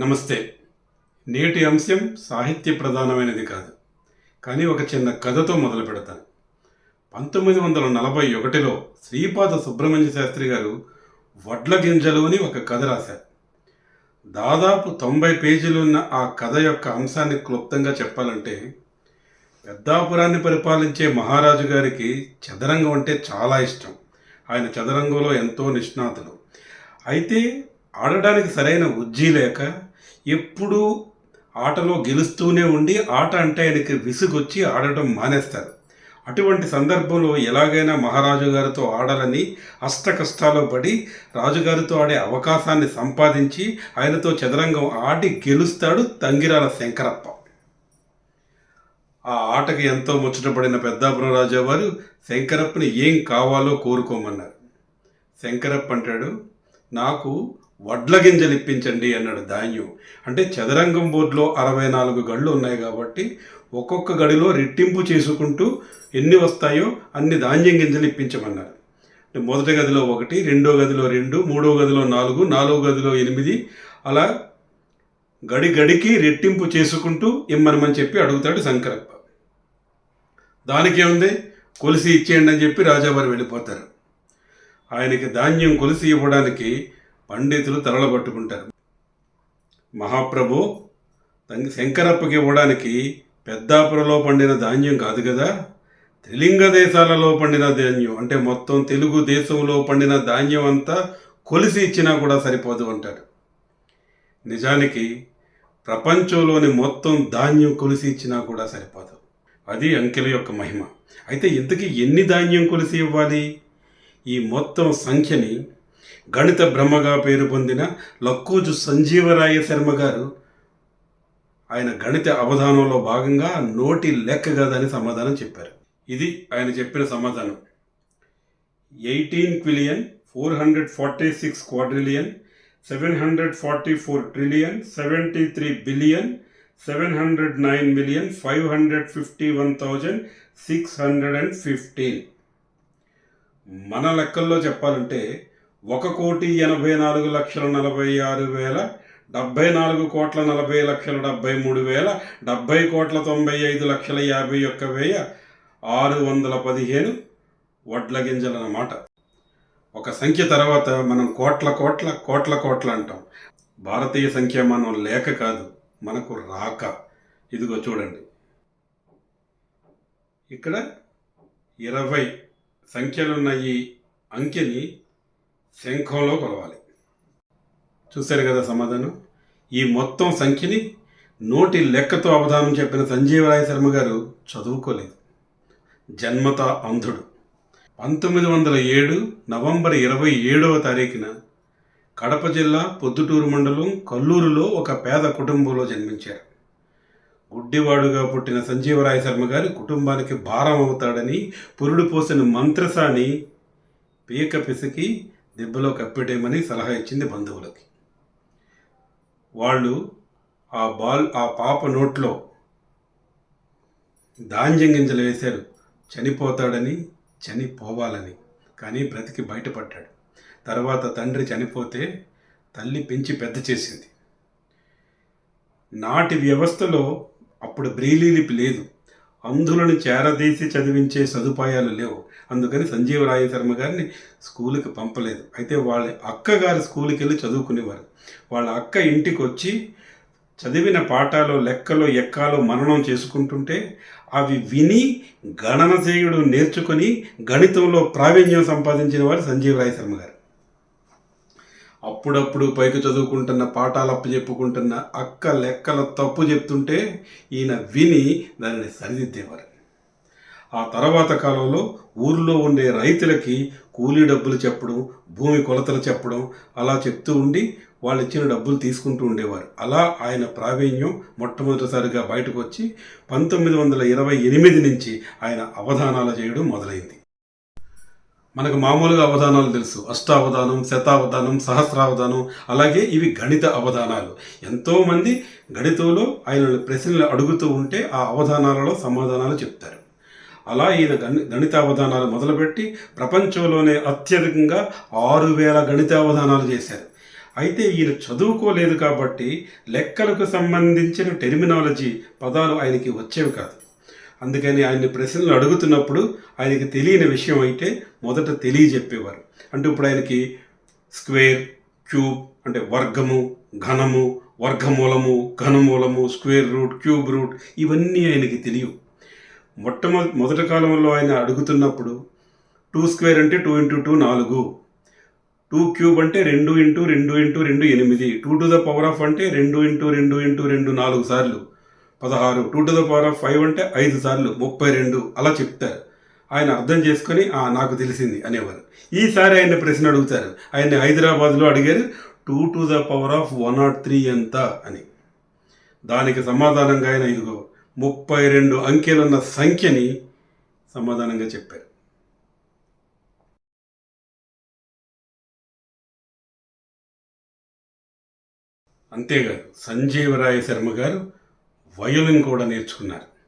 నమస్తే. నేటి అంశం సాహిత్య ప్రధానమైనది కాదు. కానీ ఒక చిన్న కథతో మొదలు పెడతాను. పంతొమ్మిది వందల నలభై ఒకటిలో శ్రీపాద సుబ్రహ్మణ్య శాస్త్రి గారు వడ్ల గింజలు అని ఒక కథ రాశారు. దాదాపు తొంభై పేజీలు ఉన్న ఆ కథ యొక్క అంశాన్ని క్లుప్తంగా చెప్పాలంటే పెద్దాపురాన్ని పరిపాలించే మహారాజు గారికి చదరంగం అంటే చాలా ఇష్టం. ఆయన చదరంగంలో ఎంతో నిష్ణాతులు. అయితే ఆడడానికి సరైన ఉజ్జీ లేక ఎప్పుడూ ఆటలో గెలుస్తూనే ఉండి ఆట అంటే ఆయనకి విసుగొచ్చి ఆడటం మానేస్తారు. అటువంటి సందర్భంలో ఎలాగైనా మహారాజు గారితో ఆడాలని అష్ట కష్టాలు పడి రాజుగారితో ఆడే అవకాశాన్ని సంపాదించి ఆయనతో చదరంగం ఆడి గెలుస్తాడు తంగిరాల శంకరప్ప. ఆ ఆటకి ఎంతో ముచ్చటపడిన పెద్దాపురం రాజావారు శంకరప్పని ఏం కావాలో కోరుకోమన్నారు. శంకరప్ప అంటాడు నాకు వడ్ల గింజలు ఇప్పించండి అన్నాడు ధాన్యం అంటే చదరంగం బోర్డులో అరవై నాలుగు గళ్ళు ఉన్నాయి కాబట్టి ఒక్కొక్క గడిలో రెట్టింపు చేసుకుంటూ ఎన్ని వస్తాయో అన్ని ధాన్యం గింజలు ఇప్పించమన్నారు అంటే మొదటి గదిలో ఒకటి రెండో గదిలో రెండు మూడో గదిలో నాలుగు నాలుగో గదిలో ఎనిమిది అలా గడి గడికి రెట్టింపు చేసుకుంటూ ఇమ్మనమని చెప్పి అడుగుతాడు శంకరప్ప. దానికి ఏముంది? కొలిసి ఇచ్చేయండి అని చెప్పి రాజావారు వెళ్ళిపోతారు. ఆయనకి ధాన్యం కొలిసి ఇవ్వడానికి పండితులు తరలబట్టుకుంటారు. మహాప్రభు తంగి శంకరప్పకి ఇవ్వడానికి పెద్దాపురలో పండిన ధాన్యం కాదు కదా? త్రిలింగ దేశాలలో పండిన ధాన్యం అంటే మొత్తం తెలుగు దేశంలో పండిన ధాన్యం అంతా కొలిసి ఇచ్చినా కూడా సరిపోదు అంటాడు. నిజానికి ప్రపంచంలోని మొత్తం ధాన్యం కొలిసి ఇచ్చినా కూడా సరిపోదు. అది అంకెల యొక్క మహిమ. అయితే ఇంతకీ ఎన్ని ధాన్యం కొలిసి ఇవ్వాలి? ఈ మొత్తం సంఖ్యని గణిత బ్రహ్మగా పేరు పొందిన లక్కోజు సంజీవరాయ శర్మ గారు ఆయన గణిత అవధానంలో భాగంగా నోటి లెక్క కాదని సమాధానం చెప్పారు. ఇది ఆయన చెప్పిన సమాధానం. Eighteen quintillion four hundred forty six quadrillion seven hundred forty four trillion seventy three billion seven hundred nine million five hundred fifty one thousand six hundred and fifteen. మన లెక్కల్లో చెప్పాలంటే ఒక కోటి ఎనభై నాలుగు లక్షల నలభై ఆరు వేల డెబ్బై నాలుగు కోట్ల నలభై లక్షల డెబ్బై మూడు వేల డెబ్బై కోట్ల తొంభై ఐదు లక్షల యాభై ఒక్క వేయ ఆరు వందల పదిహేను వడ్ల గింజలన్నమాట ఒక సంఖ్య తర్వాత మనం కోట్ల కోట్ల కోట్ల కోట్ల అంటాం. భారతీయ సంఖ్య మనం లేక కాదు మనకు రాక. ఇదిగో చూడండి. ఇక్కడ ఇరవై సంఖ్యలున్న ఈ అంకెని శంఖంలో కొలవాలి. చూశారు కదా సమాధానం? ఈ మొత్తం సంఖ్యని నోటి లెక్కతో అవధానం చెప్పిన సంజీవరాయ శర్మ గారు చదువుకోలేదు. జన్మత అంధుడు. పంతొమ్మిది వందల ఏడు నవంబర్ ఇరవై ఏడవ తారీఖున కడప జిల్లా పొద్దుటూరు మండలం కల్లూరులో ఒక పేద కుటుంబంలో జన్మించారు. గుడ్డివాడుగా పుట్టిన సంజీవరాయ శర్మ గారి కుటుంబానికి భారం అవుతాడని పురుడు పోసిన మంత్రసాని పీక పిసికి దెబ్బలో కప్పెట్టేయమని సలహా ఇచ్చింది బంధువులకి. వాళ్ళు ఆ బాల్ ఆ పాప నోట్లో ధాన్యం గింజలు వేశారు. చనిపోతాడని చనిపోవాలని. కానీ బ్రతికి బయటపడ్డాడు. తర్వాత తండ్రి చనిపోతే తల్లి పెంచి పెద్ద చేసింది. నాటి వ్యవస్థలో అప్పుడు బ్రెయిలీ లిపి లేదు. అంధులను చేరదీసి చదివించే సదుపాయాలు లేవు. అందుకని సంజీవ రాయశర్మ గారిని స్కూల్కి పంపలేదు. అయితే వాళ్ళ అక్క గారు స్కూల్కి వెళ్ళి చదువుకునేవారు. వాళ్ళ అక్క ఇంటికి వచ్చి చదివిన పాఠాలు లెక్కలు ఎక్కాలు మననం చేసుకుంటుంటే అవి విని గణనశీయుడు నేర్చుకొని గణితంలో ప్రావీణ్యం సంపాదించిన వారు సంజీవ రాయశర్మ గారు. అప్పుడప్పుడు పైకి చదువుకుంటున్న పాఠాలు అప్పు చెప్పుకుంటున్న అక్క లెక్కల తప్పు చెప్తుంటే ఈయన విని దానిని సరిదిద్దేవారు. ఆ తర్వాత కాలంలో ఊర్లో ఉండే రైతులకి కూలీ డబ్బులు చెప్పడం భూమి కొలతలు చెప్పడం అలా చెప్తూ ఉండి వాళ్ళు ఇచ్చిన డబ్బులు తీసుకుంటూ ఉండేవారు. అలా ఆయన ప్రావీణ్యం మొట్టమొదటిసారిగా బయటకు వచ్చి పంతొమ్మిది వందల ఇరవై ఎనిమిది నుంచి ఆయన అవధానాలు చేయడం మొదలైంది. మనకు మామూలుగా అవధానాలు తెలుసు. అష్టావధానం శతావధానం సహస్రావధానం అలాగే ఇవి గణిత అవధానాలు. ఎంతోమంది గణితంలో ఆయన ప్రశ్నలు అడుగుతూ ఉంటే ఆ అవధానాలలో సమాధానాలు చెప్తారు. అలా ఈయన గణి గణితావధానాలు మొదలుపెట్టి ప్రపంచంలోనే అత్యధికంగా ఆరు వేల గణితావధానాలు చేశారు. అయితే ఈయన చదువుకోలేదు కాబట్టి లెక్కలకు సంబంధించిన టెర్మినాలజీ పదాలు ఆయనకి వచ్చేవి కాదు. అందుకని ఆయన్ని ప్రశ్నలు అడుగుతున్నప్పుడు ఆయనకి తెలియని విషయం అయితే మొదట తెలియజెప్పేవారు. అంటే ఇప్పుడు ఆయనకి స్క్వేర్ క్యూబ్ అంటే వర్గము ఘనము వర్గమూలము ఘనమూలము స్క్వేర్ రూట్ క్యూబ్ రూట్ ఇవన్నీ ఆయనకి తెలియవు. మొట్టమొదటి మొదటి కాలంలో ఆయన అడుగుతున్నప్పుడు టూ స్క్వేర్ అంటే టూ ఇంటూ టూ నాలుగు. టూ క్యూబ్ అంటే రెండు ఇంటూ రెండు ఇంటూ రెండు ఎనిమిది. Two to the power of అంటే రెండు ఇంటూ రెండు ఇంటూ రెండు నాలుగు సార్లు. పదహారు. Two to the power of five అంటే ఐదు సార్లు ముప్పై రెండు అలా చెప్తారు. ఆయన అర్థం చేసుకొని "ఆ, నాకు తెలిసింది అనేవారు. ఈసారి ఆయన ప్రశ్న అడుగుతారు. ఆయన్ని హైదరాబాద్లో అడిగారు two to the power of one not three ఎంత అని. దానికి సమాధానంగా ఆయన ఇదిగో ముప్పై రెండు అంకెలున్న సంఖ్యని సమాధానంగా చెప్పారు. అంతేగాదు సంజీవరాయ శర్మ గారు వయోలిన్ కూడా నేర్చుకున్నారు.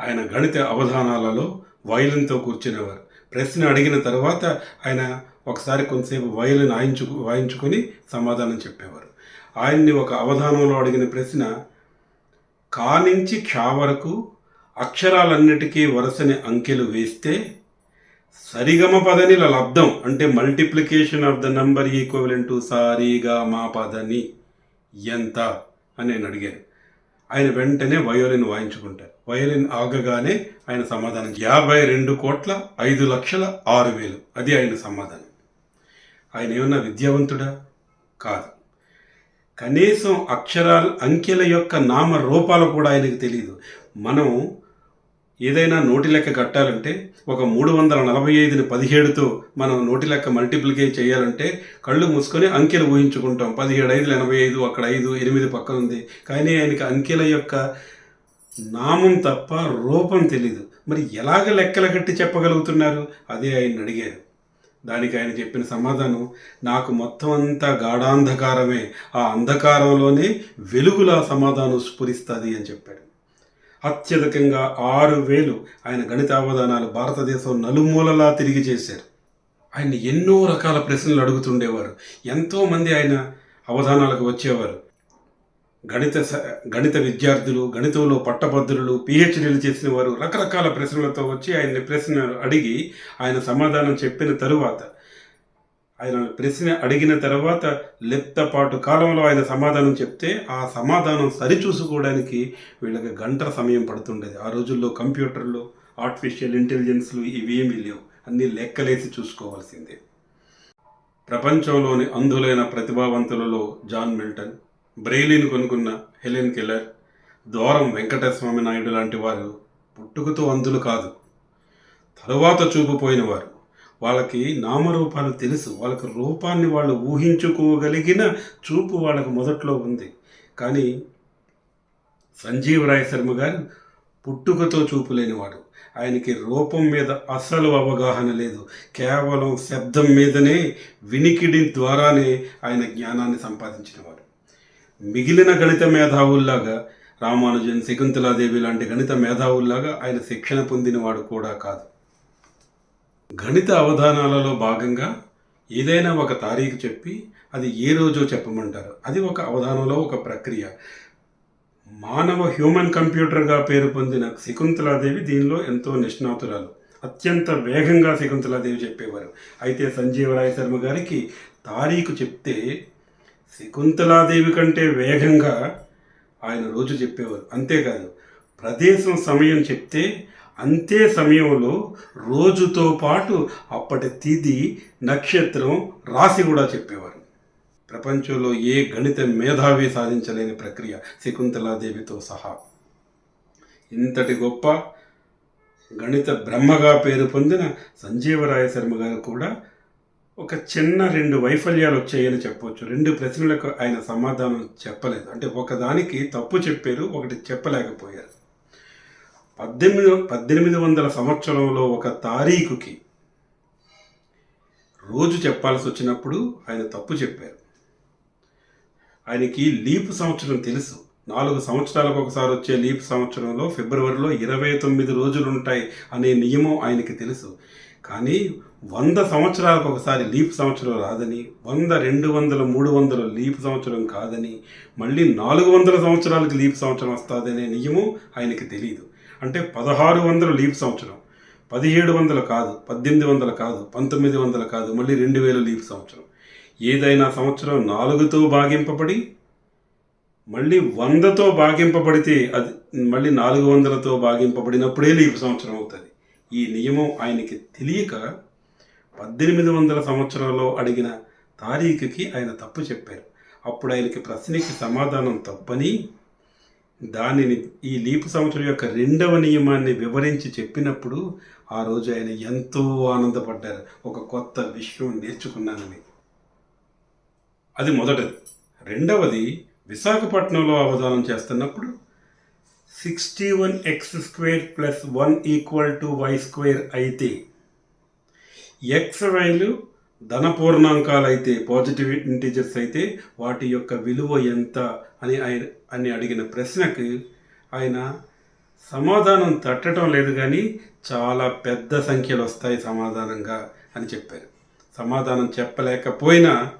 ఆయన గణిత అవధానాలలో వయోలిన్తో కూర్చునేవారు. ప్రశ్న అడిగిన తర్వాత ఆయన ఒకసారి కొంతసేపు వయోలిన్ వాయించు వాయించుకొని సమాధానం చెప్పేవారు. ఆయన్ని ఒక అవధానంలో అడిగిన ప్రశ్న కా నుంచి క్షా వరకు అక్షరాలన్నిటికీ వరుసని అంకెలు వేస్తే సరిగమ పదనిల లబ్ధం అంటే multiplication of the number equivalent to సారీగా మా పదని. ఎంత? అని నేను అడిగాను. ఆయన వెంటనే వయోలిన్ వాయించుకుంటారు వయోలిన్ ఆగగానే ఆయన సమాధానం యాభై రెండు కోట్ల ఐదు లక్షల ఆరు వేలు. అది ఆయన సమాధానం. ఆయన ఏమన్నా విద్యావంతుడా? కాదు. కనీసం అక్షరాలు అంకెల యొక్క నామ రూపాలు కూడా ఆయనకు తెలియదు మనం ఏదైనా నోటి లెక్క కట్టాలంటే ఒక మూడు వందల నలభై ఐదుని పదిహేడుతో మనం నోటి లెక్క మల్టిప్లికే చేయాలంటే కళ్ళు మూసుకొని అంకెలు ఊహించుకుంటాం. పదిహేడు ఐదులు ఎనభై ఐదు అక్కడ ఐదు ఎనిమిది పక్క ఉంది కానీ ఆయనకి అంకెల యొక్క నామం తప్ప రూపం తెలీదు. మరి ఎలాగ లెక్కలు కట్టి చెప్పగలుగుతున్నారు? అదే ఆయన అడిగారు. దానికి ఆయన చెప్పిన సమాధానం నాకు మొత్తం అంతా గాఢాంధకారమే. ఆ అంధకారంలోనే వెలుగులా సమాధానం స్ఫురిస్తుంది అని చెప్పాడు. అత్యధికంగా ఆరు వేలు ఆయన గణిత అవధానాలు భారతదేశం నలుమూలలా తిరిగి చేశారు. ఆయన ఎన్నో రకాల ప్రశ్నలు అడుగుతుండేవారు. ఎంతోమంది ఆయన అవధానాలకు వచ్చేవారు. గణిత స- గణిత విద్యార్థులు గణితంలో పట్టభద్రులు పిహెచ్డీలు చేసిన వారు రకరకాల ప్రశ్నలతో వచ్చి ఆయన్ని ప్రశ్నలు అడిగి ఆయన సమాధానం చెప్పిన తరువాత ఆయన ప్రశ్న అడిగిన తర్వాత లెప్తపాటు కాలంలో ఆయన సమాధానం చెప్తే ఆ సమాధానం సరిచూసుకోవడానికి వీళ్ళకి గంటల సమయం పడుతుండేది. ఆ రోజుల్లో కంప్యూటర్లు ఆర్టిఫిషియల్ ఇంటెలిజెన్స్లు ఇవేమీ లేవు. అన్నీ లెక్కలేసి చూసుకోవాల్సిందే. ప్రపంచంలోని అంధులైన ప్రతిభావంతులలో జాన్ మిల్టన్ బ్రెయిలీని కొనుక్కున్న హెలెన్ కెల్లర్ దూరం వెంకటస్వామి నాయుడు లాంటి వారు పుట్టుకతో అంధులు కాదు తరువాత చూపుపోయినవారు వాళ్ళకి నామరూపాలు తెలుసు. వాళ్ళకి రూపాన్ని వాళ్ళు ఊహించుకోగలిగిన చూపు వాళ్ళకు మొదట్లో ఉంది. కానీ సంజీవరాయ శర్మ గారు పుట్టుకతో చూపు లేనివాడు. ఆయనకి రూపం మీద అస్సలు అవగాహన లేదు. కేవలం శబ్దం మీదనే వినికిడి ద్వారానే ఆయన జ్ఞానాన్ని సంపాదించినవాడు. మిగిలిన గణిత మేధావుల్లాగా రామానుజన్ శకుంతలాదేవి లాంటి గణిత మేధావుల్లాగా ఆయన శిక్షణ పొందినవాడు కూడా కాదు. గణిత అవధానాలలో భాగంగా ఏదైనా ఒక తారీఖు చెప్పి అది ఏ రోజో చెప్పమంటారు. అది ఒక అవధానంలో ఒక ప్రక్రియ. మానవ హ్యూమన్ కంప్యూటర్గా పేరు పొందిన శకుంతలాదేవి దీనిలో ఎంతో నిష్ణాతురాలు. అత్యంత వేగంగా శకుంతలాదేవి చెప్పేవారు. అయితే సంజీవరాయ శర్మ గారికి తారీఖు చెప్తే శకుంతలాదేవి కంటే వేగంగా ఆయన రోజు చెప్పేవారు. అంతేకాదు ప్రదేశం సమయం చెప్తే అంతే సమయంలో రోజుతో పాటు అప్పటి తిథి నక్షత్రం రాశి కూడా చెప్పేవారు. ప్రపంచంలో ఏ గణిత మేధావి సాధించలేని ప్రక్రియ శకుంతలాదేవితో సహా. ఇంతటి గొప్ప గణిత బ్రహ్మగా పేరు పొందిన సంజీవరాయ శర్మ గారు కూడా ఒక చిన్న రెండు వైఫల్యాలు వచ్చాయని చెప్పవచ్చు రెండు ప్రశ్నలకు ఆయన సమాధానం చెప్పలేదు. అంటే ఒకదానికి తప్పు చెప్పారు ఒకటి చెప్పలేకపోయారు. పద్దెనిమిది పద్దెనిమిది వందల సంవత్సరంలో ఒక తారీఖుకి రోజు చెప్పాల్సి వచ్చినప్పుడు ఆయన తప్పు చెప్పారు. ఆయనకి లీపు సంవత్సరం తెలుసు. నాలుగు సంవత్సరాలకు ఒకసారి వచ్చే లీప్ సంవత్సరంలో ఫిబ్రవరిలో ఇరవై తొమ్మిది రోజులు ఉంటాయి అనే నియమం ఆయనకి తెలుసు. కానీ వంద సంవత్సరాలకు ఒకసారి లీప్ సంవత్సరం రాదని వంద రెండు వందల మూడు వందల లీప్ సంవత్సరం కాదని మళ్ళీ నాలుగు వందల సంవత్సరాలకు లీప్ సంవత్సరం వస్తుందనే నియమం ఆయనకి తెలియదు అంటే పదహారు వందల లీప్ సంవత్సరం. పదిహేడు వందలు కాదు పద్దెనిమిది వందలు కాదు పంతొమ్మిది వందలు కాదు మళ్ళీ రెండు వేల లీప్ సంవత్సరం. ఏదైనా సంవత్సరం నాలుగుతో భాగింపబడి మళ్ళీ వందతో భాగింపబడితే అది మళ్ళీ నాలుగు వందలతో భాగింపబడినప్పుడే లీప్ సంవత్సరం అవుతుంది. ఈ నియమం ఆయనకి తెలియక పద్దెనిమిది వందల సంవత్సరంలో అడిగిన తారీఖుకి ఆయన తప్పు చెప్పారు. అప్పుడు ఆయనకి ప్రశ్నకి సమాధానం తప్పని దానిని ఈ లీపు సంవత్సరం యొక్క రెండవ నియమాన్ని వివరించి చెప్పినప్పుడు ఆ రోజు ఆయన ఎంతో ఆనందపడ్డారు. ఒక కొత్త విషయం నేర్చుకున్నానని. అది మొదటిది. రెండవది విశాఖపట్నంలో అవధానం చేస్తున్నప్పుడు sixty one x square plus one equal to y square అయితే ఎక్స్ వైలు ధన పూర్ణాంకాలు అయితే పాజిటివ్ ఇంటీజర్స్ అయితే వాటి యొక్క విలువ ఎంత అని ఆయన అని అడిగిన ప్రశ్నకు ఆయన సమాధానం తట్టడం లేదు కానీ చాలా పెద్ద సంఖ్యలు వస్తాయి సమాధానంగా అని చెప్పారు. సమాధానం చెప్పలేకపోయినా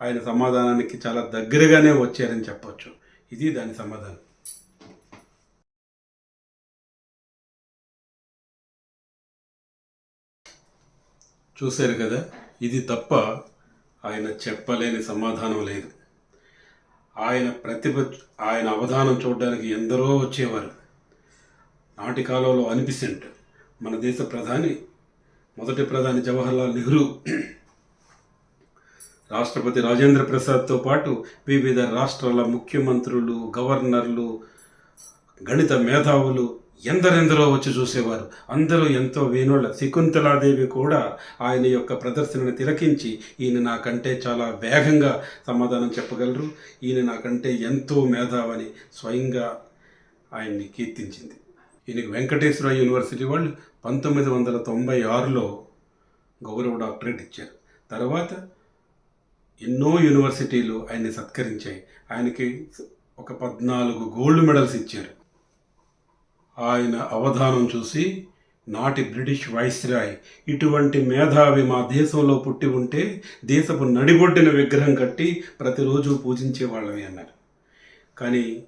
ఆయన సమాధానానికి చాలా దగ్గరగానే వచ్చారని చెప్పొచ్చు. ఇది దాని సమాధానం. చూశారు కదా? ఇది తప్ప ఆయన చెప్పలేని సమాధానం లేదు. ఆయన ప్రతిభ ఆయన అవధానం చూడడానికి ఎందరో వచ్చేవారు. నాటి కాలంలో అనిపిసెంట్. మన దేశ ప్రధాని మొదటి ప్రధాని జవహర్లాల్ నెహ్రూ రాష్ట్రపతి రాజేంద్ర ప్రసాద్తో పాటు వివిధ రాష్ట్రాల ముఖ్యమంత్రులు గవర్నర్లు గణిత మేధావులు ఎందరెందరో వచ్చి చూసేవారు. అందరూ ఎంతో వేణుళ్ళ. శకుంతలాదేవి కూడా ఆయన యొక్క ప్రదర్శనను తిలకించి ఈయన నాకంటే చాలా వేగంగా సమాధానం చెప్పగలరు. ఈయన నాకంటే ఎంతో మేధావని స్వయంగా ఆయన్ని కీర్తించింది. ఈయనకి వెంకటేశ్వర యూనివర్సిటీ వాళ్ళు పంతొమ్మిది వందల తొంభై ఆరులో గౌరవ డాక్టరేట్ ఇచ్చారు. తర్వాత ఎన్నో యూనివర్సిటీలు ఆయన్ని సత్కరించాయి. ఆయనకి ఒక పద్నాలుగు గోల్డ్ మెడల్స్ ఇచ్చారు. ఆయన అవధానం చూసి నాటి బ్రిటిష్ వైస్రాయ్ ఇటువంటి మేధావి మా దేశంలో పుట్టి ఉంటే దేశపు నడిబొడ్డిన విగ్రహం కట్టి ప్రతిరోజు పూజించేవాళ్ళమే అన్నారు. కానీ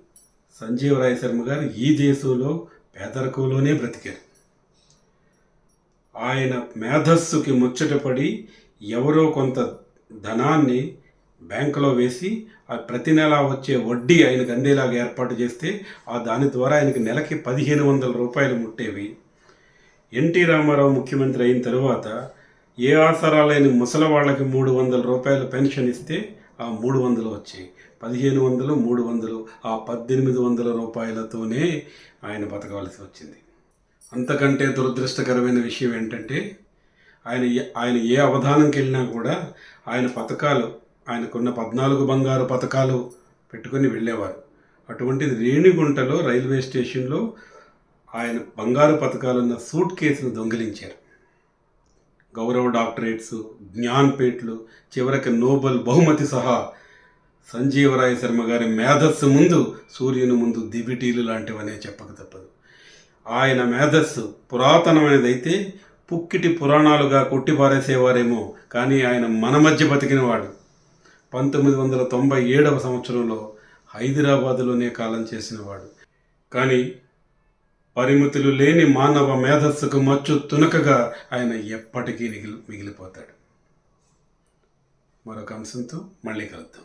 సంజీవ రాయ్ శర్మ గారు ఈ దేశంలో పేదరికంలోనే బ్రతికారు. ఆయన మేధస్సుకి ముచ్చటపడి ఎవరో కొంత ధనాన్ని బ్యాంకులో వేసి ఆ ప్రతి నెల వచ్చే వడ్డీ ఆయనకు అందేలాగా ఏర్పాటు చేస్తే ఆ దాని ద్వారా ఆయనకి నెలకి పదిహేను వందల రూపాయలు ముట్టేవి. ఎన్టీ రామారావు ముఖ్యమంత్రి అయిన తరువాత ఏ ఆసరాలైన లేని ముసలి వాళ్ళకి మూడు వందల రూపాయలు పెన్షన్ ఇస్తే ఆ మూడు వందలు వచ్చాయి. పదిహేను వందలు మూడు వందలు ఆ పద్దెనిమిది వందల రూపాయలతోనే ఆయన బతకవలసి వచ్చింది. అంతకంటే దురదృష్టకరమైన విషయం ఏంటంటే ఆయన ఆయన ఏ అవధానంకి వెళ్ళినా కూడా ఆయన పథకాలు ఆయనకున్న పద్నాలుగు బంగారు పథకాలు పెట్టుకొని వెళ్ళేవారు. అటువంటిది రేణిగుంటలో రైల్వే స్టేషన్లో ఆయన బంగారు పథకాలున్న సూట్ కేసును దొంగిలించారు. గౌరవ డాక్టరేట్స్ జ్ఞాన్పేట్లు చివరికి నోబెల్ బహుమతి సహా సంజీవరాయ శర్మ గారి మేధస్సు ముందు సూర్యుని ముందు దివిటీలు లాంటివనే చెప్పక తప్పదు. ఆయన మేధస్సు పురాతనమైనదైతే పుక్కిటి పురాణాలుగా కొట్టిపారేసేవారేమో కానీ ఆయన మన మధ్య బతికినవాడు. పంతొమ్మిది వందల తొంభై ఏడవ సంవత్సరంలో హైదరాబాదులోనే కాలం చేసినవాడు. కానీ పరిమితులు లేని మానవ మేధస్సుకు మచ్చు తునకగా ఆయన ఎప్పటికీ మిగిలి మిగిలిపోతాడు. మరొక అంశంతో మళ్ళీ కలుద్దాం.